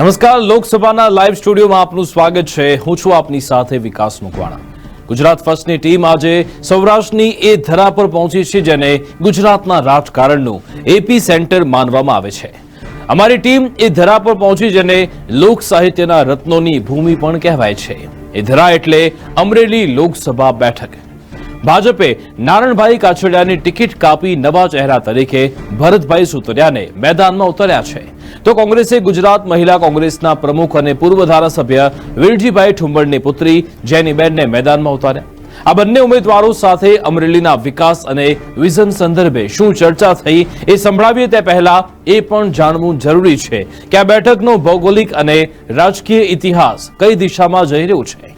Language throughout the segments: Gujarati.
નમસ્કાર, લોકસભાના લાઈવ સ્ટુડિયોમાં આપનું સ્વાગત છે. હું છું આપની સાથે વિકાસ મુકવાણા. ગુજરાત ફર્સ્ટની ટીમ આજે સૌરાષ્ટ્રની એ ધરા પર પહોંચી છે જેને ગુજરાતના રાજકારણનું એપી સેન્ટર માનવામાં આવે છે. અમારી ટીમ એ ધરા પર પહોંચી જેને લોક સાહિત્યના રત્નોની ભૂમિ પણ કહેવાય છે. એ ધરા એટલે અમરેલી લોકસભા બેઠક. ભાજપે નારણભાઈ કાછડિયાની ટિકિટ કાપી નવા ચહેરા તરીકે ભરતભાઈ સુતરિયાને મેદાનમાં ઉતર્યા છે. તો કોંગ્રેસે ગુજરાત મહિલા કોંગ્રેસના પ્રમુખ અને પૂર્વ ધારાસભ્ય વીરજીભાઈ ઠુંબરની પુત્રી જેનીબેનને મેદાનમાં ઉતાર્યા. આ બંને ઉમેદવારો સાથે અમરેલીના વિકાસ અને વિઝન સંદર્ભે શું ચર્ચા થઈ એ સંભળાવીએ તે પહેલા એ પણ જાણવું જરૂરી છે કે આ બેઠકનો ભૌગોલિક અને રાજકીય ઇતિહાસ કઈ દિશામાં જઈ રહ્યો છે.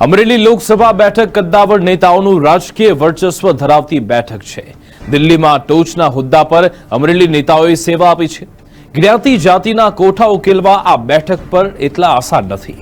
અમરેલી લોકસભા બેઠક કદ્દાવર નેતાઓનું રાજકીય વર્ચસ્વ ધરાવતી બેઠક છે. દિલ્હીમાં ટોચના હોદ્દા પર અમરેલી નેતાઓએ સેવા આપી છે. જ્ઞાતિ જાતિના કોઠા ઉકેલવા આ બેઠક પર એટલા આસાન નથી.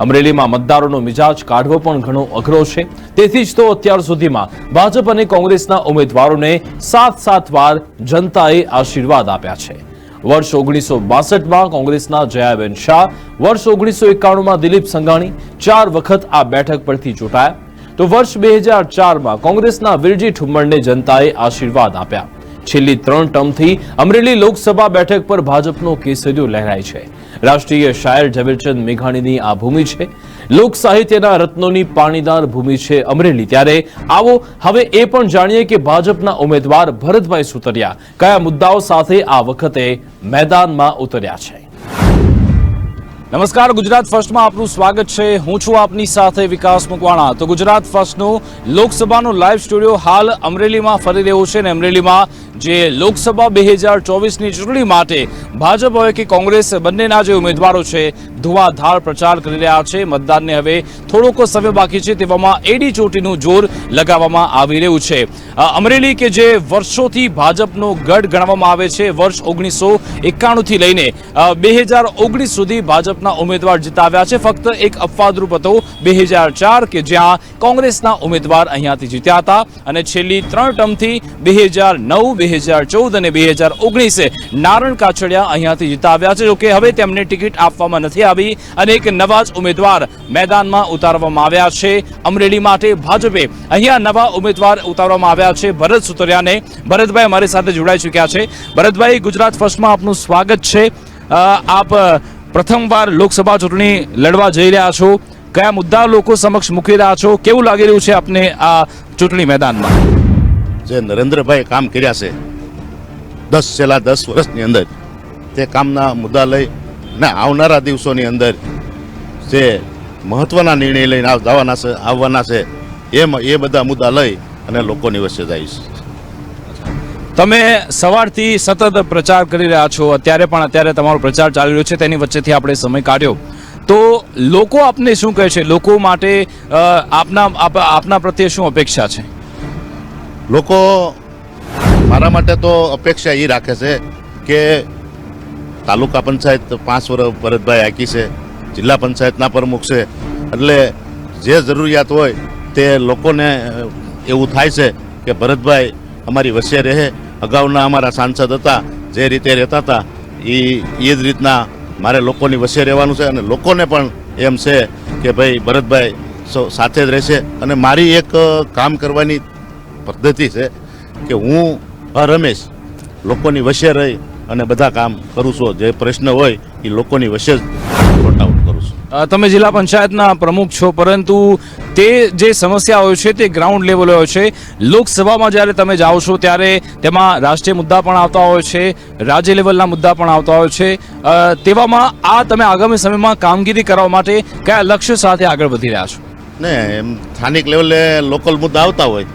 અમરેલીમાં મતદારોનો મિજાજ કાઢવો પણ ઘણો અઘરો છે. તેથી જ તો અત્યાર સુધીમાં ભાજપ અને કોંગ્રેસના ઉમેદવારોને સાત સાત વાર જનતાએ આશીર્વાદ આપ્યા છે. વર્ષ ઓગણીસો બાસઠમાં કોંગ્રેસના જયાબેન શાહ, વર્ષ ઓગણીસો એકાણુંમાં દિલીપ સંઘાણી ચાર વખત આ બેઠક પરથી ચૂંટાયા. તો વર્ષ બે હજાર કોંગ્રેસના વિરજી ઠુમ્મરને જનતાએ આશીર્વાદ આપ્યા. છેલ્લી ત્રણ ટર્મથી અમરેલી લોકસભા બેઠક પર ભાજપનો કેસરીઓ લહેરાય છે. રાષ્ટ્રીય શાયર ઝવેરચંદ મેઘાણીની આ ભૂમિ છે. લોક સાહિત્યના રત્નોની પાણીદાર ભૂમિ છે અમરેલી. ત્યારે આવો, હવે એ પણ જાણીએ કે ભાજપના ઉમેદવાર ભરતભાઈ સુતરિયા કયા મુદ્દાઓ સાથે આ વખતે મેદાનમાં ઉતર્યા છે. નમસ્કાર, ગુજરાત ફર્સ્ટમાં આપનું સ્વાગત છે. હું છું આપની સાથે વિકાસ મકવાણા. તો ગુજરાત ફર્સ્ટનું લોકસભાનું લાઈવ સ્ટુડિયો હાલ અમરેલીમાં ફરી રહ્યો છે અને અમરેલીમાં જે લોકસભા બે હજાર ચોવીસની ચૂંટણી માટે ભાજપ હોય કે કોંગ્રેસ બંનેના જે ઉમેદવારો છે, ધુવાધાર પ્રચાર કરી રહ્યા છે. મતદાનને હવે થોડોક સમય બાકી છે તેવામાં એડી ચોટીનું જોર લગાવવામાં આવી રહ્યું છે. અમરેલી કે જે વર્ષોથી ભાજપનો ગઢ ગણવામાં આવે છે, વર્ષ ઓગણીસો એકાણુંથી લઈને બે હજાર ઓગણીસ સુધી ભાજપના ઉમેદવાર જીતાવ્યા છે. ફક્ત એક અપવાદરૂપ હતો બે હજાર ચાર કે જ્યાં કોંગ્રેસના ઉમેદવાર અહીંયાથી જીત્યા હતા અને છેલ્લી ત્રણ ટર્મથી બે હજાર નવ, બે હજાર ચૌદ અને બે હજાર ઓગણીસે નારણ કાછડિયા અહીંયાથી જીતાવ્યા છે. જોકે હવે તેમને ટિકિટ આપવામાં નથી આવી અને એક નવા જ ઉમેદવાર મેદાનમાં ઉતારવામાં આવ્યા છે. અમરેલી માટે ભાજપે અહીંયા નવા ઉમેદવાર ઉતારવામાં આવ્યા છે. ભરત સુતરિયાને. ભરતભાઈ અમારી સાથે જોડાઈ ચૂક્યા છે. ભરતભાઈ, ગુજરાત ફર્સ્ટમાં આપનું સ્વાગત છે. આપ પ્રથમવાર લોકસભા ચૂંટણી લડવા જઈ રહ્યા છો. કયા મુદ્દા લોકો સમક્ષ મૂકી રહ્યા છો? કેવું લાગી રહ્યું છે આપને આ ચૂંટણી મેદાનમાં? જે નરેન્દ્રભાઈ કામ કર્યા છે, દસ છેલ્લા દસ વર્ષની અંદર, તે કામના મુદ્દા લઈ ને આવનારા દિવસોની અંદર જે મહત્વના નિર્ણય લઈને આવવાના છે આવવાના છે, એમ, એ બધા મુદ્દા લઈ અને લોકોની વચ્ચે જઈશ તમે સવારથી સતત પ્રચાર કરી રહ્યા છો, અત્યારે પણ અત્યારે તમારો પ્રચાર ચાલી રહ્યો છે, તેની વચ્ચેથી આપણે સમય કાઢ્યો. તો લોકો આપને શું કહે છે? લોકો માટે આપના, આપ- આપના પ્રત્યે શું અપેક્ષા છે? લોકો મારા માટે તો અપેક્ષા એ રાખે છે કે તાલુકા પંચાયત પાંચ વર્ષ ભરતભાઈ આકી છે, જિલ્લા પંચાયતના પ્રમુખ છે. એટલે જે જરૂરિયાત હોય તે લોકોને એવું થાય છે કે ભરતભાઈ અમારી વચ્ચે રહે અગાઉના અમારા સાંસદ હતા, જે રીતે રહેતા હતા એ એ જ રીતના મારે લોકોની વચ્ચે રહેવાનું છે અને લોકોને પણ એમ છે કે ભાઈ, ભરતભાઈ સૌ, સાથે જ રહેશે. અને મારી એક કામ કરવાની પદ્ધતિ છે કે હું હરમેશ લોકોની વચ્ચે રહી અને બધા કામ કરું છું. જે પ્રશ્ન હોય એ લોકોની વચ્ચે જ તમે જિલ્લા પંચાયતના પ્રમુખ છો, પરંતુ તે જે સમસ્યાઓ છે તે ગ્રાઉન્ડ લેવલે હોય છે. લોકસભામાં જ્યારે તમે જાઓ છો, ત્યારે તેમાં રાષ્ટ્રીય મુદ્દા પણ આવતા હોય છે, રાજ્ય લેવલના મુદ્દા પણ આવતા હોય છે. તેવામાં આ તમે આગામી સમયમાં કામગીરી કરવા માટે કયા લક્ષ્ય સાથે આગળ વધી રહ્યા છો? ને, એમ સ્થાનિક લેવલે લોકલ મુદ્દા આવતા હોય,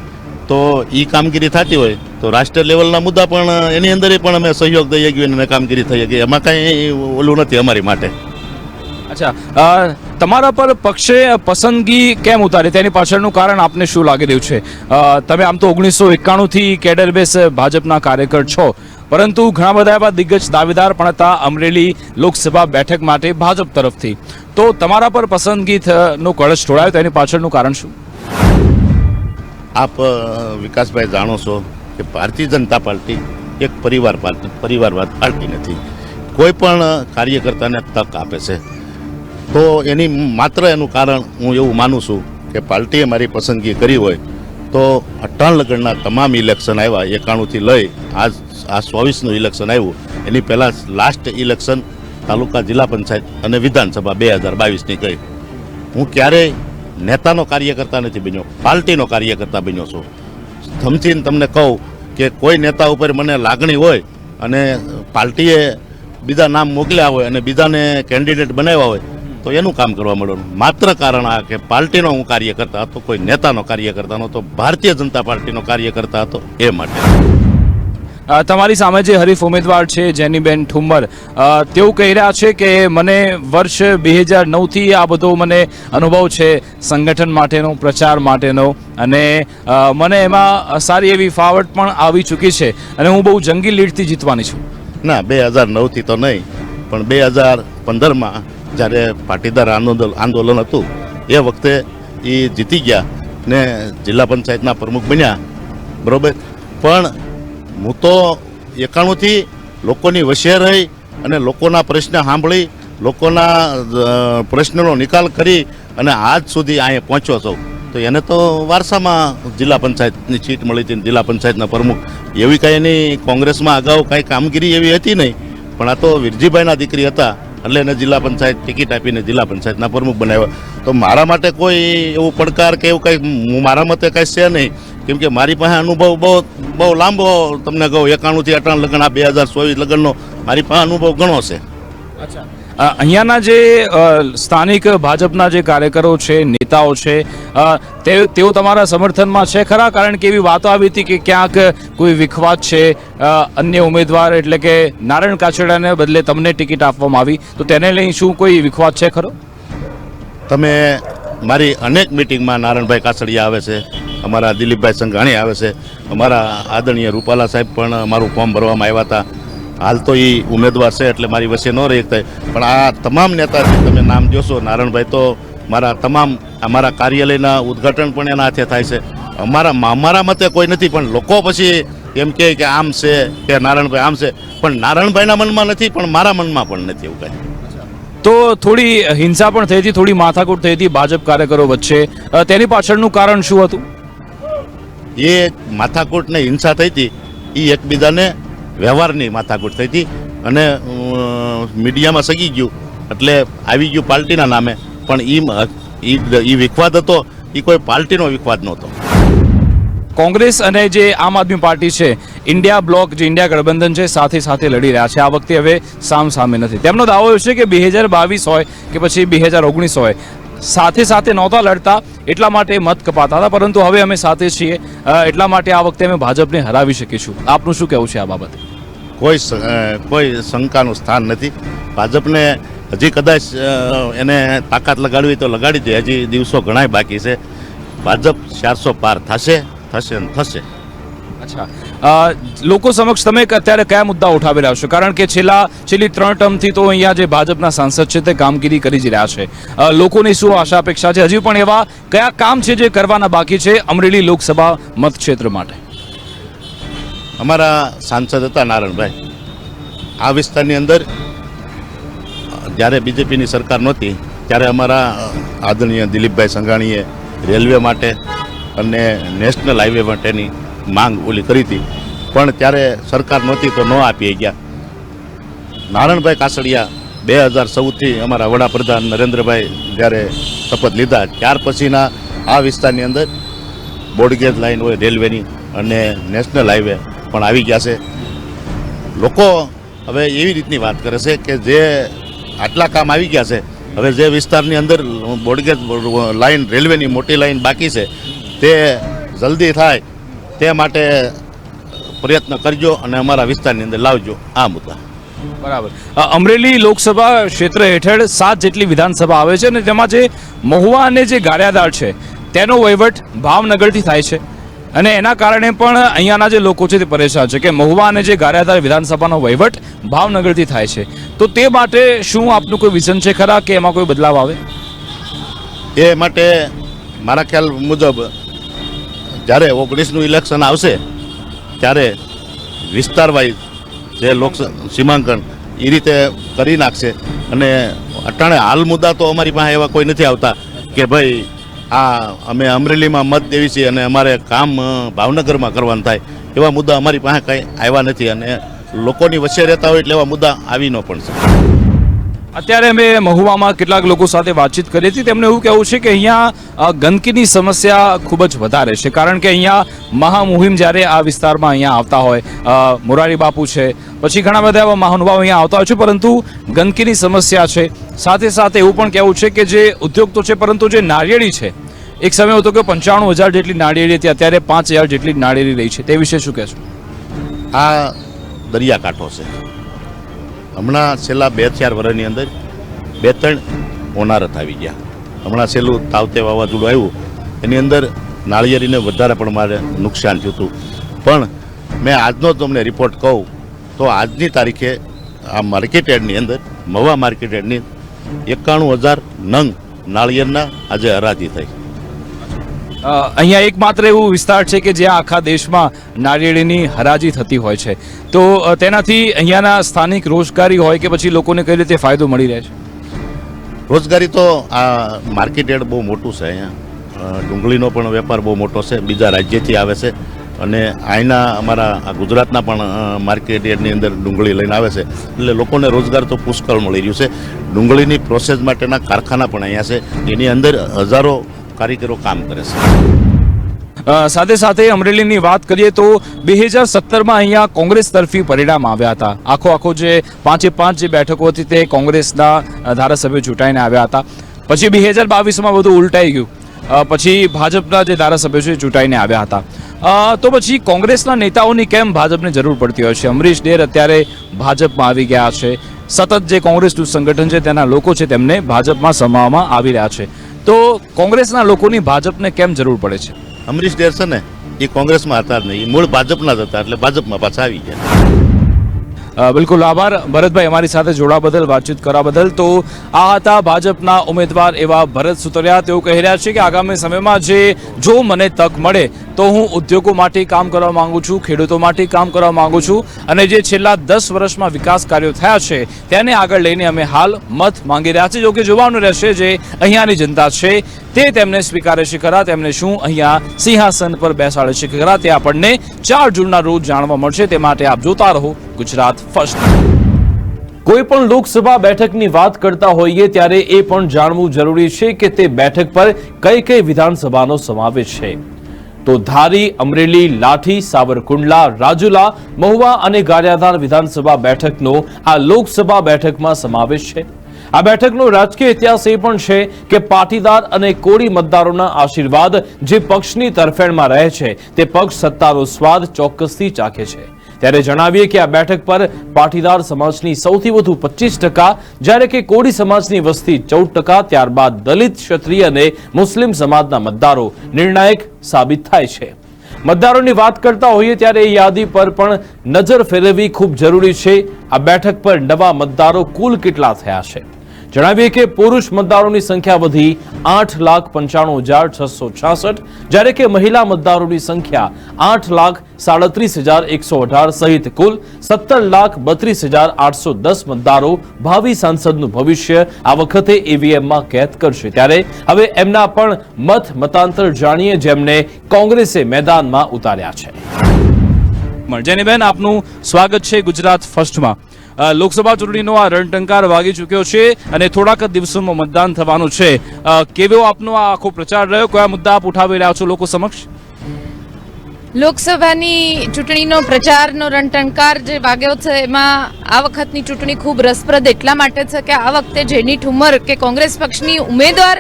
તો એ કામગીરી થતી હોય, તો રાષ્ટ્રીય લેવલના મુદ્દા પણ, એની અંદર પણ અમે સહયોગ દઈએ ગયો અને કામગીરી થઈ ગઈ એમાં કાંઈ ઓલું નથી અમારી માટે. અચ્છા તમારા પર પક્ષે પસંદગી કેમ ઉતારી? તેની પાછળનું કારણ આપને શું લાગી રહ્યું છે? તમે આમ તો ઓગણીસો એકાણુંથી કેડર બેસ ભાજપના કાર્યકર છો, પરંતુ ઘણા બધા એવા દિગ્ગજ દાવેદાર પણ હતા અમરેલી લોકસભા બેઠક માટે ભાજપ તરફથી. તો તમારા પર પસંદગી નો કળશ ઢોળાયો તેની પાછળનું કારણ શું? આપ વિકાસભાઈ જાણો છો કે ભારતીય જનતા પાર્ટી એક પરિવાર પાર્ટી, પરિવારવાદ પાર્ટી નથી. કોઈ પણ કાર્યકર્તાને તક આપે છે. તો એની માત્ર એનું કારણ હું એવું માનું છું કે પાર્ટીએ મારી પસંદગી કરી હોય તો અઠાણ તમામ ઇલેક્શન આવ્યા, એકાણુંથી લઈ આજ આ ચોવીસનું ઇલેક્શન આવ્યું. એની પહેલાં લાસ્ટ ઇલેક્શન તાલુકા જિલ્લા પંચાયત અને વિધાનસભા બે હજાર બાવીસની ગઈ હું ક્યારેય નેતાનો કાર્યકર્તા નથી બન્યો, પાર્ટીનો કાર્યકર્તા બન્યો છું. ધમથીને તમને કહું કે કોઈ નેતા ઉપર મને લાગણી હોય અને પાર્ટીએ બીજા નામ મોકલ્યા હોય અને બીજાને કેન્ડિડેટ બનાવ્યા હોય તો એનું કામ કરવા મળ્યું માત્ર કારણ આ કે પાર્ટીનો હું કાર્યકર્તા હતો કોઈ નેતાનો કાર્યકર્તા નહોતો ભારતીય જનતા પાર્ટીનો કાર્યકર્તા હતો એ માટે. તમારી સામે જે હરીફ ઉમેદવાર છે જેનીબેન ઠુમ્મર તેઓ કહી રહ્યા છે કે મને વર્ષ બે હજાર નવથી આ બધો મને અનુભવ છે સંગઠન માટેનો પ્રચાર માટેનો અને મને એમાં સારી એવી ફાવટ પણ આવી ચૂકી છે અને હું બહુ જંગી લીડથી જીતવાની છું. ના બે હજાર નવથી તો નહીં પણ બે હજાર પંદરમાં જ્યારે પાટીદાર આંદોલન આંદોલન હતું, એ વખતે એ જીતી ગયા ને જિલ્લા પંચાયતના પ્રમુખ બન્યા. બરાબર? પણ હું તો એકાણુંથી લોકોની વશે રહી અને લોકોના પ્રશ્ન સાંભળી, લોકોના પ્રશ્નનો નિકાલ કરી અને આજ સુધી અહીંયા પહોંચ્યો છું. તો એને તો વારસામાં જિલ્લા પંચાયતની સીટ મળી હતી જિલ્લા પંચાયતના પ્રમુખ. એવી કાંઈ એની કોંગ્રેસમાં અગાઉ કાંઈ કામગીરી એવી હતી નહીં. પણ આ તો વિરજીભાઈના દીકરી હતા. એટલે એને જિલ્લા પંચાયત ટિકિટ આપીને જિલ્લા પંચાયતના પ્રમુખ બનાવ્યા. તો મારા માટે કોઈ એવું પડકાર કે એવું કંઈ મારા મતે કાંઈ છે નહીં. કેમ કે મારી પાસે અનુભવ બહુ બહુ લાંબો તમને કહું એકાણુંથી અટાણ લગ્ન આ બે હજાર ચોવીસ લગ્નનો મારી પાસે અનુભવ ઘણો છે. અ, અહીંયાના જે સ્થાનિક ભાજપના જે કાર્યકરો છે, નેતાઓ છે તેઓ તમારા સમર્થનમાં છે ખરા? કારણ કે એવી વાતો આવી હતી કે ક્યાંક કોઈ વિખવાદ છે અન્ય ઉમેદવાર એટલે કે નારાયણ કાછડાને બદલે તમને ટિકિટ આપવામાં આવી. તો તેને લઈ શું કોઈ વિખવાદ છે ખરો? તમે મારી અનેક મિટિંગમાં નારાયણભાઈ કાછડિયા આવે છે, અમારા દિલીપભાઈ સંઘાણી આવે છે, અમારા આદરણીય રૂપાલા સાહેબ પણ અમારું ફોર્મ ભરવામાં આવ્યા હતા. હાલ તો એ ઉમેદવાર છે એટલે મારી વચ્ચે ન રહી થાય. પણ આ તમામ નેતા છે તમે નામ જોશો નારાયણભાઈ તો મારા તમામ અમારા કાર્યાલયના ઉદ્ઘાટન પણ એના હાથે થાય છે. અમારા અમારા મતે કોઈ નથી પણ લોકો પછી એમ કહે કે આમ છે કે નારાયણભાઈ આમ છે. પણ નારાયણભાઈના મનમાં નથી પણ મારા મનમાં પણ નથી એવું કાંઈ. તો થોડી હિંસા પણ થઈ હતી થોડી માથાકૂટ થઈ હતી ભાજપ કાર્યકરો વચ્ચે. તેની પાછળનું કારણ શું હતું? એ માથાકૂટ ને હિંસા થઈ હતી. એ એકબીજાને વ્યવહારની માથાકૂટ થઈ હતી અને મીડિયામાં સગી ગયું. એટલે આવી ગયું પાર્ટીના નામે. પણ એ એ વિખવાદ હતો એ કોઈ પાર્ટીનો વિખવાદ નહોતો. કોંગ્રેસ અને જે આમ આદમી પાર્ટી છે, ઇન્ડિયા બ્લોક, જે ઇન્ડિયા ગઠબંધન છે, સાથે સાથે લડી રહ્યા છે. આ વખતે હવે સામ સામે નથી. તેમનો દાવો એ છે કે બે હજાર બાવીસ હોય કે પછી બે હજાર ઓગણીસ હોય, સાથે સાથે નહોતા લડતા, એટલા માટે મત કપાતા હતા. પરંતુ હવે અમે સાથે છીએ. એટલા માટે આ વખતે અમે ભાજપને હરાવી શકીશું. આપનું શું કહેવું છે આ બાબતે? કોઈ કોઈ શંકાનું સ્થાન નથી. ભાજપને હજી કદાચ એને તાકાત લગાડવી તો લગાડી દે. હજી દિવસો ઘણાય બાકી છે. ભાજપ ચારસો પાર થશે થશે ને થશે. અચ્છા. લોકો સમક્ષ તમે અત્યારે કયા મુદ્દા ઉઠાવી રહ્યા છો? કારણ કે છેલ્લા, છેલ્લી ત્રણ ટર્મથી તો અહીંયા જે ભાજપના સાંસદ છે તે કામગીરી કરી જ રહ્યા છે. લોકોની શું આશા અપેક્ષા છે? હજી પણ એવા કયા કામ છે જે કરવાના બાકી છે? અમરેલી લોકસભા મતક્ષેત્ર માટે. અમારા સાંસદ હતા નારાયણભાઈ આ વિસ્તારની અંદર, જ્યારે બીજેપીની સરકાર નહોતી, ત્યારે અમારા આદરણીય દિલીપભાઈ સંઘાણીએ રેલવે માટે અને નેશનલ હાઈવે માટેની માંગ ઓલી કરી હતી. પણ ત્યારે સરકાર નહોતી તો ન આપી ગયા. નારણભાઈ કાસડિયા બે હજાર ચૌદથી અમારા વડાપ્રધાન નરેન્દ્રભાઈ જ્યારે શપથ લીધા, ત્યાર પછીના આ વિસ્તારની અંદર બોડગેજ લાઈન હોય રેલવેની અને નેશનલ હાઈવે પણ આવી ગયા છે. લોકો હવે એવી રીતની વાત કરે છે કે જે આટલા કામ આવી ગયા છે, હવે જે વિસ્તારની અંદર બોડગેજ લાઈન, રેલવેની મોટી લાઇન બાકી છે, તે જલ્દી થાય, તે માટે પ્રયત્ન કરજો અને અમારા વિસ્તારની અંદર લાવજો. આ મુદ્દા. બરાબર. અમરેલી લોકસભા ક્ષેત્ર હેઠળ સાત જેટલી વિધાનસભા આવે છે અને તેમાં જે મહુવા અને જે ગારિયાદાર છે, તેનો વહીવટ ભાવનગરથી થાય છે. અને એના કારણે પણ અહીંયાના જે લોકો છે તે પરેશાન છે કે મહુવા અને જે ગારિયાદાર વિધાનસભાનો વહીવટ ભાવનગરથી થાય છે. તો તે માટે શું આપનું કોઈ વિઝન છે ખરા કે એમાં કોઈ બદલાવ આવે? એ માટે મારા ખ્યાલ મુજબ જ્યારે ઓગણીસનું ઇલેક્શન આવશે, ત્યારે વિસ્તાર વાઇઝ જે લોક સીમાંકન એ રીતે કરી નાખશે. અને અટાણે હાલ મુદ્દા તો અમારી પાસે એવા કોઈ નથી આવતા કે ભાઈ આ અમે અમરેલીમાં મત દેવી છીએ અને અમારે કામ ભાવનગરમાં કરવાનું થાય. એવા મુદ્દા અમારી પાસે કંઈ આવ્યા નથી અને લોકોની વચ્ચે રહેતા હોય એટલે એવા મુદ્દા આવી ન પણ શકે અત્યારે અમે મહુવામાં કેટલાક લોકો સાથે વાતચીત કરી હતી. તેમણે એવું કહેવું છે કે અહીંયા ગંદકીની સમસ્યા ખૂબ જ વધારે છે. કારણ કે અહીંયા મહામુહિમ જ્યારે આ વિસ્તારમાં અહીંયા આવતા હોય મોરારી બાપુ છે, પછી ઘણા બધા એવા મહાનુભાવ અહીંયા આવતા હોય છે, પરંતુ ગંદકીની સમસ્યા છે. સાથે સાથે એવું પણ કહેવું છે કે જે ઉદ્યોગ તો છે, પરંતુ જે નારિયેળી છે, એક સમય હતો કે પંચાણું હજાર જેટલી નાળિયેરી હતી, અત્યારે પાંચ હજાર જેટલી નાળિયેરી રહી છે. તે વિશે શું કહેશો? આ દરિયાકાંઠો છે. હમણાં છેલ્લા બે ચાર વર્ષની અંદર બે ત્રણ ઓનારત આવી ગયા. હમણાં છેલ્લું તાવતે વાવાઝોડું આવ્યું, એની અંદર નાળિયેરીને વધારે પણ મારે નુકસાન થયું હતું. પણ મેં આજનો તમને રિપોર્ટ કહું, તો આજની તારીખે આ માર્કેટ યાર્ડની અંદર મવા માર્કેટ યાર્ડની એકાણું હજાર નંગ નાળિયેરના આજે હરાજી થઈ. અહીંયા એકમાત્ર એવું વિસ્તાર છે કે જ્યાં આખા દેશમાં નારિયેળીની હરાજી થતી હોય છે. તો તેનાથી અહીંયાના સ્થાનિક રોજગારી હોય કે પછી લોકોને કઈ રીતે ફાયદો મળી રહે છે? રોજગારી તો આ માર્કેટ યાર્ડ બહુ મોટું છે અહીંયા. ડુંગળીનો પણ વેપાર બહુ મોટો છે, બીજા રાજ્યથી આવે છે. અને અહીંના અમારા ગુજરાતના પણ માર્કેટ યાર્ડની અંદર ડુંગળી લઈને આવે છે. એટલે લોકોને રોજગાર તો પુષ્કળ મળી રહ્યું છે. ડુંગળીની પ્રોસેસ માટેના કારખાના પણ અહીંયા છે. એની અંદર હજારો કારીગરો કામ કરે છે. સાથે સાથે અમરેલીની વાત કરીએ તો બે હજાર સત્તરમાં અહીંયા કોંગ્રેસ તરફી પરિણામ આવ્યા હતા. આખો આખો જે પાંચે પાંચ જે બેઠકો હતી તે કોંગ્રેસના ધારાસભ્યો ચૂંટાઈને આવ્યા હતા. પછી બે હજાર બાવીસમાં બધું ઉલટાઈ ગયું. પછી ભાજપના જે ધારાસભ્યો છે ચૂંટાઈને આવ્યા હતા. તો પછી કોંગ્રેસના નેતાઓની કેમ ભાજપને જરૂર પડતી હોય છે? અમરીશ ડેર અત્યારે ભાજપમાં આવી ગયા છે. સતત જે કોંગ્રેસનું સંગઠન છે તેના લોકો છે તેમને ભાજપમાં સમાવવામાં આવી રહ્યા છે. તો કોંગ્રેસના લોકોની ભાજપને કેમ જરૂર પડે છે? અમરીશ ડેર છે ને એ કોંગ્રેસમાં હતા જ નહીં. એ મૂળ ભાજપના જ હતા એટલે ભાજપમાં પાછા આવી ગયા. બિલકુલ આભાર. ભરતભાઈ અમારી સાથે જોડા બદલ વાતચીત કરવા બદલ. તો આ હતા ભાજપના ઉમેદવાર એવા ભરત સુતરિયા. તેઓ કહી રહ્યા છે કે આગામી સમયમાં જે જો મને તક મળે તો હું ઉદ્યોગો માટે કામ કરવા માંગુ છું, ખેડૂતો માટે કામ કરવા માંગુ છું અને જે છેલ્લા દસ વર્ષમાં વિકાસ કાર્યો થયા છે, તેને આગળ લઈને અમે હાલ મત માંગી રહ્યા છીએ. જોકે જોવાનું રહેશે જે અહીંયાની જનતા છે, તે તેમને સ્વીકારે છે ખરા, તેમને શું અહીંયા સિંહાસન પર બેસાડે છે ખરા, તે આપણને ચાર જૂનના રોજ જાણવા મળશે. તે માટે આપ જોતા રહો ગુજરાત ફર્સ્ટ. કોઈ પણ લોકસભા બેઠકની વાત કરતા હોઈએ ત્યારે એ પણ જાણવું જરૂરી છે કે તે બેઠક પર કઈ કઈ વિધાનસભાનો સમાવેશ છે. તો ધારી, અમરેલી, લાઠી, સાવરકુંડલા, રાજુલા, મહુવા અને ગારિયાધાર વિધાનસભા બેઠકનો આ લોકસભા બેઠકમાં સમાવેશ છે. આ બેઠકનો રાજકીય ઇતિહાસ એ પણ છે કે પાટીદાર અને કોળી મતદારોના આશીર્વાદ જે પક્ષની તરફેણમાં રહે છે, તે પક્ષ સત્તાનો સ્વાદ ચોક્કસથી ચાખે છે. ત્યારે જણાવીએ કે આ બેઠક પર પાટીદાર સમાજની સૌથી વધુ પચીસ ટકા, જ્યારે કે કોળી સમાજની વસ્તી ચૌદ ટકા, ત્યારબાદ દલિત, ક્ષત્રિય અને મુસ્લિમ સમાજના મતદારો નિર્ણાયક સાબિત થાય છે. મતદારોની વાત કરતા હોઈએ ત્યારે એ યાદી પર પણ નજર ફેરવવી ખૂબ જરૂરી છે. આ બેઠક પર નવા મતદારો કુલ કેટલા થયા છે? જણાવીએ કે પુરુષ મતદારોની સંખ્યા વધી આઠ લાખ પંચાણું હજાર છસો છાસઠ. જ્યારે કે મહિલા મતદારોની સંખ્યા આઠ લાખ સાડત્રીસ હજાર એકસો અઢાર સહિત કુલ સત્તર લાખ બત્રીસ હજાર આઠસો દસ મતદારો ભાવિ સાંસદનું ભવિષ્ય આ વખતે ઈવીએમમાં કેદ કરશે. ત્યારે હવે એમના પણ મત મતાંતર જાણીએ જેમને કોંગ્રેસે મેદાનમાં ઉતાર્યા છે. જેનીબેન આપનું સ્વાગત છે ગુજરાત ફર્સ્ટમાં. લોકસભા ચૂંટણીનો આ રણટંકાર વાગી ચૂક્યો છે અને થોડાક દિવસોમાં મતદાન થવાનું છે. કેવો આપનો આ આખો પ્રચાર રહ્યો? કયા મુદ્દા આપ ઉઠાવી રહ્યા છો લોકો સમક્ષ? લોકસભાની ચૂંટણીનો પ્રચારનો રણટણકાર જે વાગ્યો છે, એમાં આ વખતની ચૂંટણી ખૂબ રસપ્રદ એટલા માટે છે કે આ વખતે જેની ઠુમર કે કોંગ્રેસ પક્ષની ઉમેદવાર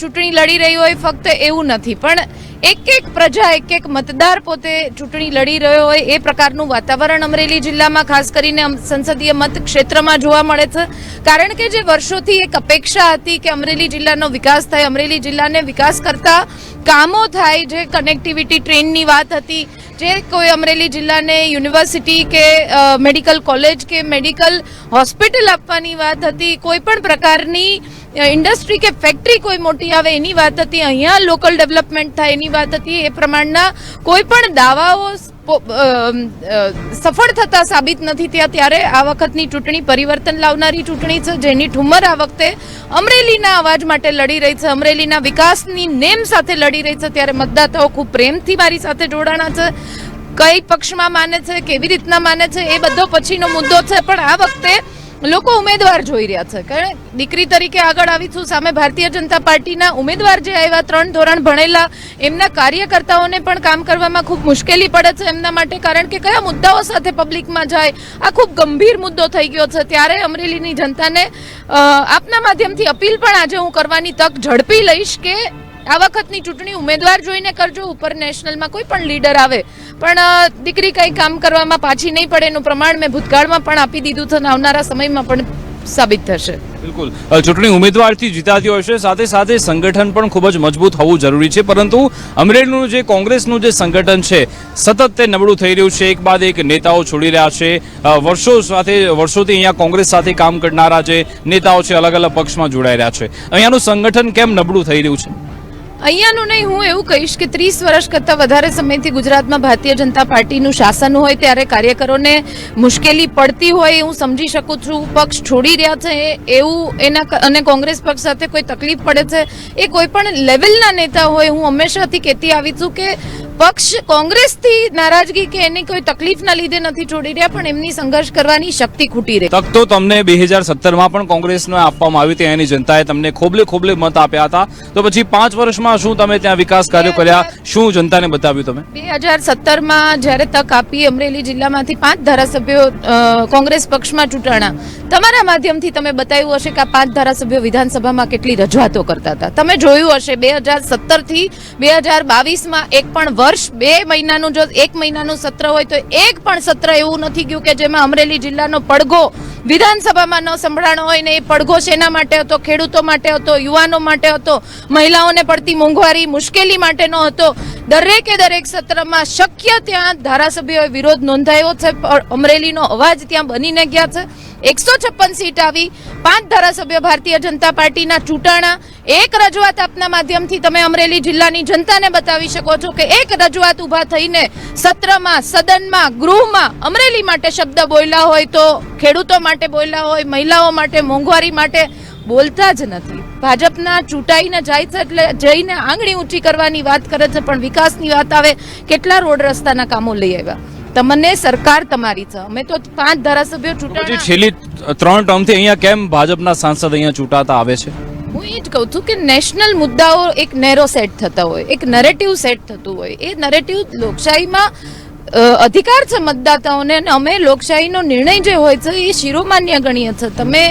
ચૂંટણી લડી રહી હોય ફક્ત એવું નથી. પણ એક એક પ્રજા, એક એક મતદાર પોતે ચૂંટણી લડી રહ્યો હોય એ પ્રકારનું વાતાવરણ અમરેલી જિલ્લામાં ખાસ કરીને સંસદીય મત ક્ષેત્રમાં જોવા મળે છે. કારણ કે જે વર્ષોથી એક અપેક્ષા હતી કે અમરેલી જિલ્લાનો વિકાસ થાય, અમરેલી જિલ્લાને વિકાસ કરતા કામો થાય, જે કનેક્ટિવિટી ટ્રેનની વાત હતી જે કોઈ અમરેલી જિલ્લાને યુનિવર્સિટી કે મેડિકલ કોલેજ કે મેડિકલ હોસ્પિટલ આપવાની વાત હતી, કોઈ પણ પ્રકારની ઇન્ડસ્ટ્રી કે ફેક્ટરી કોઈ મોટી આવે એની વાત હતી, અહીંયા લોકલ ડેવલપમેન્ટ થાય એની વાત હતી, એ પ્રમાણના કોઈ પણ દાવાઓ સફળ થતા સાબિત નથી થયા ત્યારે આ વખતની ચૂંટણી પરિવર્તન લાવનારી ચૂંટણી છે, જેની ઠુમર આ વખતે અમરેલીના અવાજ માટે લડી રહી છે. અમરેલીના વિકાસની નેમ સાથે લડી રહી છે ત્યારે મતદાતાઓ ખૂબ પ્રેમથી મારી સાથે જોડાણા છે. કઈ પક્ષમાં માને છે, કેવી રીતના માને છે, એ બધો પછીનો મુદ્દો છે. પણ આ વખતે લોકો ઉમેદવાર જોઈ રહ્યા છે. કારણ દીકરી તરીકે આગળ આવી છું, સામે ભારતીય જનતા પાર્ટીના ઉમેદવાર જે આવ્યા, ત્રણ ધોરણ ભણેલા, એમના કાર્યકર્તાઓને પણ કામ કરવામાં ખૂબ મુશ્કેલી પડે છે એમના માટે. કારણ કે કયા મુદ્દાઓ સાથે પબ્લિકમાં જાય, આ ખૂબ ગંભીર મુદ્દો થઈ ગયો છે. ત્યારે અમરેલીની જનતાને આપના માધ્યમથી અપીલ પણ આજે હું કરવાની તક ઝડપી લઈશ કે આ વખતની ચૂંટણી ઉમેદવાર જોઈને કરજો, ઉપર નેશનલમાં કોઈ પણ લીડર આવે. પણ દીકરી કંઈ કામ કરવામાં પાછી નહીં પડે એનું પ્રમાણ મેં ભૂતકાળમાં પણ આપી દીધું છે આવનારા સમયમાં પણ સાબિત થશે. બિલકુલ. ચૂંટણી ઉમેદવારથી જીતાતી છે. સાથે સાથે સંગઠન પણ ખૂબ જ મજબૂત હોવું જરૂરી છે. પરંતુ અમરેલીનું જે કોંગ્રેસનું જે સંગઠન છે, સતત તે નબળું થઈ રહ્યું છે. એક બાદ એક નેતાઓ છોડી રહ્યા છે. વર્ષો સાથે, વર્ષોથી અહીંયા કોંગ્રેસ સાથે કામ કરનારા જે નેતાઓ છે અલગ અલગ પક્ષમાં જોડાઈ રહ્યા છે. અહીંયાનું સંગઠન કેમ નબળું થઈ રહ્યું છે? અહીંયાનું નહીં, હું એવું કહીશ કે ત્રીસ વર્ષ કરતાં વધારે સમયથી ગુજરાતમાં ભારતીય જનતા પાર્ટીનું શાસન હોય ત્યારે કાર્યકરોને મુશ્કેલી પડતી હોય, હું સમજી શકું છું. પક્ષ છોડી રહ્યા છે, એવું એના અને કોંગ્રેસ પક્ષ સાથે કોઈ તકલીફ પડે છે, એ કોઈ પણ લેવલના નેતા હોય, હું હંમેશાથી કહેતી આવી છું કે પક્ષ કોંગ્રેસથી નારાજગી કે એની કોઈ તકલીફના લીધે નથી છોડી રહ્યા પણ એમની સંઘર્ષ કરવાની શક્તિ ખૂટી રહી. તક તો તમને બે હજાર સત્તરમાં પણ કોંગ્રેસને આપવામાં આવી હતી એની જનતાએ તમને ખોબલે ખોબલે મત આપ્યા હતા. તો પછી પાંચ વર્ષમાં શું તમે ત્યાં વિકાસ કાર્યો કર્યા? શું જનતાને બતાવ્યું તમે? બે હજાર સત્તરમાં જ્યારે તક આપી અમરેલી જિલ્લામાંથી પાંચ ધારાસભ્યો કોંગ્રેસ પક્ષમાં ચૂંટાણા. તમારા માધ્યમથી તમે બતાવ્યું હશે કે આ પાંચ ધારાસભ્યો વિધાનસભામાં કેટલી રજૂઆતો કરતા હતા. તમે જોયું હશે બે હજાર સત્તરથી બે હજાર બાવીસમાં એક પણ વર્ષ બે મહિનાનું જો એક મહિનાનું સત્ર હોય તો એક પણ સત્ર એવું નથી ગયું કે જેમાં અમરેલી જિલ્લાનો પડઘો વિધાનસભામાં ન સંભળાણો હોય ને એ પડઘો શેના માટે હતો? ખેડૂતો માટે હતો? યુવાનો માટે હતો? મહિલાઓને પડતી મોંઘવારી મુશ્કેલી માટેનો હતો? દરેકે દરેક સત્રમાં શક્ય ત્યાં ધારાસભ્યોએ વિરોધ નોંધાયો છે. અમરેલીનો અવાજ ત્યાં બનીને ગયા છે. એકસો છપ્પન સીટ આવી. પાંચ ધારાસભ્યો ભારતીય જનતા પાર્ટીના ચૂંટાણા. એક રજૂઆત આપના માધ્યમથી તમે અમરેલી જિલ્લાની જનતાને બતાવી શકો છો કે એક રજૂઆત ઊભા થઈને સત્રમાં, સદનમાં, ગૃહમાં અમરેલી માટે શબ્દ બોલ્યા હોય તો ખેડૂતો માટે બોલ્યા હોય, મહિલાઓ માટે મોંઘવારી માટે બોલતા જ નથી. ભાજપના ચૂંટાઈને જાય છે એટલે જઈને આંગળી ઊંચી કરવાની વાત કરે છે પણ વિકાસની વાત આવે કેટલા રોડ રસ્તાના કામો લઈ આવ્યા? તમને સરકાર તમારી છે. અમે તો પાંચ ધારાસભ્યો પછી છેલ્લી ત્રણ ટર્મથી અહીંયા કેમ ભાજપના સાંસદ અહીંયા ચૂંટાતા આવે છે? હું એ જ કહું છું કે નેશનલ મુદ્દાઓ એક નેરો સેટ થતા હોય એક નરેટિવ સેટ થતું હોય. એ નરેટિવ લોકશાહીમાં અધિકાર છે મતદાતાઓને અને અમે લોકશાહીનો નિર્ણય જે હોય છે એ શિરોમાન્ય ગણીએ છે તમે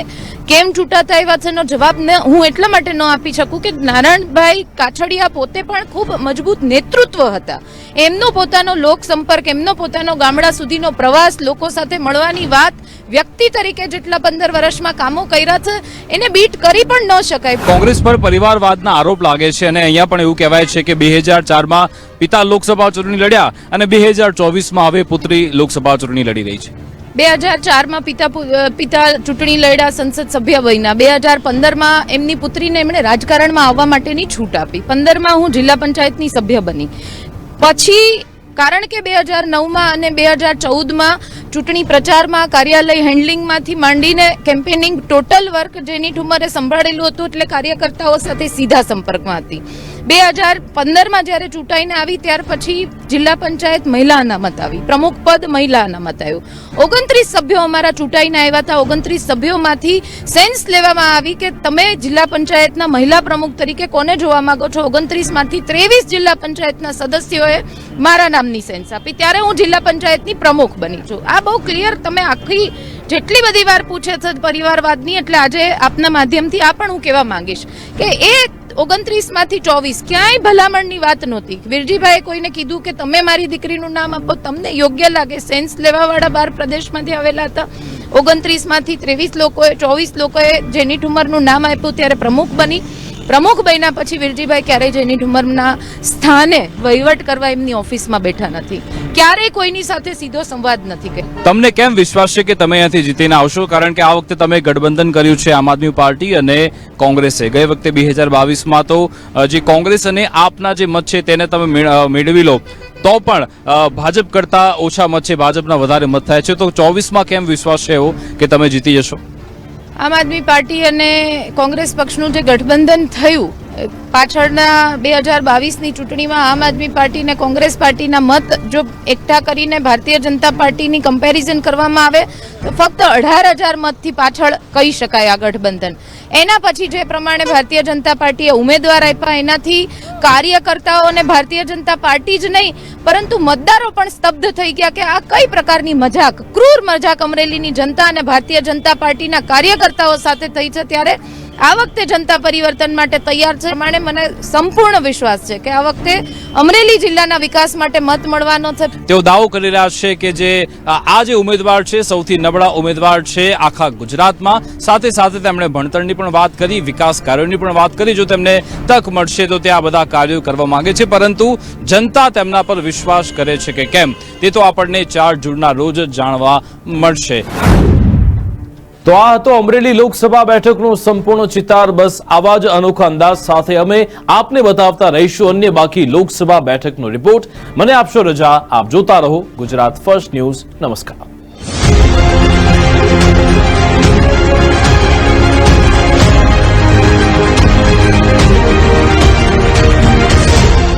કેમ ચૂંટાતા થયા છે એનો જવાબ હું એટલા માટે ન આપી શકું કે નારાયણભાઈ કાછડિયા પોતે પણ ખૂબ મજબૂત નેતૃત્વ હતા. એમનો પોતાનો લોક સંપર્ક, એમનો પોતાનો ગામડા સુધીનો પ્રવાસ, લોકો સાથે મળવાની વાત, વ્યક્તિ તરીકે જેટલા પંદર વર્ષમાં કામો કર્યા છે, એને બીટ કરી પણ ન શકાય. કોંગ્રેસ પર પરિવારવાદના આરોપ લાગે છે અને અહીંયા પણ એવું કહેવાય છે કે બે હજાર ચારમાં પિતા લોકસભા ચૂંટણી લડ્યા અને બે હજાર ચોવીસમાં હવે પુત્રી લોકસભા ચૂંટણી લડી રહી છે. બે હજાર ચારમાં પિતા પિતા ચૂંટણી લડ્યા સંસદ સભ્ય બન્યા. બે હજાર પંદરમાં એમની પુત્રીને એમણે રાજકારણમાં આવવા માટેની છૂટ આપી. પંદરમાં હું જિલ્લા પંચાયતની સભ્ય બની. પછી કારણ કે બે હજાર નવમાં અને બે હજાર ચૌદમાં ચૂંટણી પ્રચારમાં, કાર્યાલય હેન્ડલિંગમાંથી માંડીને કેમ્પેનિંગ ટોટલ વર્ક જેની ઠુમરે સંભાળેલું હતું એટલે કાર્યકર્તાઓ સાથે સીધા સંપર્કમાં હતી. બે હજાર પંદરમાં જ્યારે ચૂંટાઈને આવી, ત્યાર પછી જિલ્લા પંચાયત મહિલા અનામત આવી. પ્રમુખ પદ મહિલા અનામત આવ્યું. ઓગણત્રીસ સભ્યો અમારા ચૂંટાઈને આવ્યા હતા. ઓગણત્રીસ સભ્યોમાંથી સેન્સ લેવામાં આવી કે તમે જિલ્લા પંચાયતના મહિલા પ્રમુખ તરીકે કોને જોવા માંગો છો? ઓગણત્રીસમાંથી ત્રેવીસ જિલ્લા પંચાયતના સદસ્યોએ મારા નામની સેન્સ આપી. ત્યારે હું જિલ્લા પંચાયતની પ્રમુખ બની છું. આ બહુ ક્લિયર તમે આખી જેટલી બધી વાર પૂછે છે પરિવારવાદની, એટલે આજે આપના માધ્યમથી આ પણ હું કહેવા માંગીશ કે એ ઓગણત્રીસમાંથી ચોવીસ ક્યાંય ભલામણની વાત નહોતી. વિરજીભાઈએ કોઈને કીધું કે તમે મારી દીકરીનું નામ આપો, તમને યોગ્ય લાગે. સેન્સ લેવાવાળા બાર પ્રદેશમાંથી આવેલા હતા. ઓગણત્રીસમાંથી ત્રેવીસ લોકોએ, ચોવીસ લોકોએ જેની ઠુમરનું નામ આપ્યું, ત્યારે પ્રમુખ બની. પ્રમુખ બન્યા પછી વિરજીભાઈ ક્યારેય જેની ઠુમરના સ્થાને વહીવટ કરવા એમની ઓફિસમાં બેઠા નથી. ક્યારેય કોઈની સાથે સીધો સંવાદ નથી કર્યો. તમને કેમ વિશ્વાસ છે કે તમે અહીંયાથી જીતીને આવશો? કારણ કે આ વખતે તમે ગઠબંધન કર્યું છે આમ આદમી પાર્ટી અને કોંગ્રેસે. ગઈ વખતે બે હજાર બાવીસમાં તો જે કોંગ્રેસ અને આપના જે મત છે તેને તમે મેળ- મેળવી લો. તો પણ ભાજપ કરતા ઓછા મત છે, ભાજપના વધારે મત થાય છે. તો ચોવીસમાં કેમ વિશ્વાસ છે એવો કે તમે જીતી જશો? આમ આદમી પાર્ટી અને કોંગ્રેસ પક્ષનું જે ગઠબંધન થયું પાછળના બે હજાર બાવીસની ચૂંટણીમાં આમ આદમી પાર્ટી અને કોંગ્રેસ પાર્ટીના મત જો એકઠા કરીને ભારતીય જનતા પાર્ટીની કમ્પેરિઝન કરવામાં આવે, તો ફક્ત અઢાર હજાર મતથી પાછળ કહી શકાય આ ગઠબંધન. એના પછી જે પ્રમાણે ભારતીય જનતા પાર્ટીએ ઉમેદવાર આપ્યા, એનાથી કાર્યકર્તાઓ અને ભારતીય જનતા પાર્ટી જ નહીં, પરંતુ મતદારો પણ સ્તબ્ધ થઈ ગયા કે આ કઈ પ્રકારની મજાક, ક્રૂર મજાક અમરેલીની જનતા અને ભારતીય જનતા પાર્ટીના કાર્યકર્તાઓ સાથે થઈ છે. ત્યારે આ વખતે જનતા પરિવર્તન માટે તૈયાર છે. પ્રમાણે મને સંપૂર્ણ વિશ્વાસ છે કે આ વખતે અમરેલી જિલ્લાના વિકાસ માટે મત મળવાનો છે. તેઓ દાવો કરી રહ્યા છે કે જે, આ જે ઉમેદવાર છે, સૌથી નબળા ઉમેદવાર છે આખા ગુજરાતમાં. સાથે સાથે તેમણે ભણતરની પણ વાત કરી, વિકાસ કાર્યોની પણ વાત કરી. જો તેમને તક મળશે તો તે આ બધા કાર્યો કરવા માંગે છે. પરંતુ જનતા તેમના પર વિશ્વાસ કરે છે કે કેમ? તે તો આપણને ચાર જૂનના રોજ જાણવા મળશે. તો આ હતો અમરેલી લોકસભા બેઠકનો સંપૂર્ણ ચિતાર. બસ આવા જ અનોખા અંદાજ સાથે અમે આપને બતાવતા રહીશું અન્ય બાકી લોકસભા બેઠકનો રિપોર્ટ. મને આપશો રજા, આપ જોતા રહો ગુજરાત ફર્સ્ટ ન્યૂઝ. નમસ્કાર.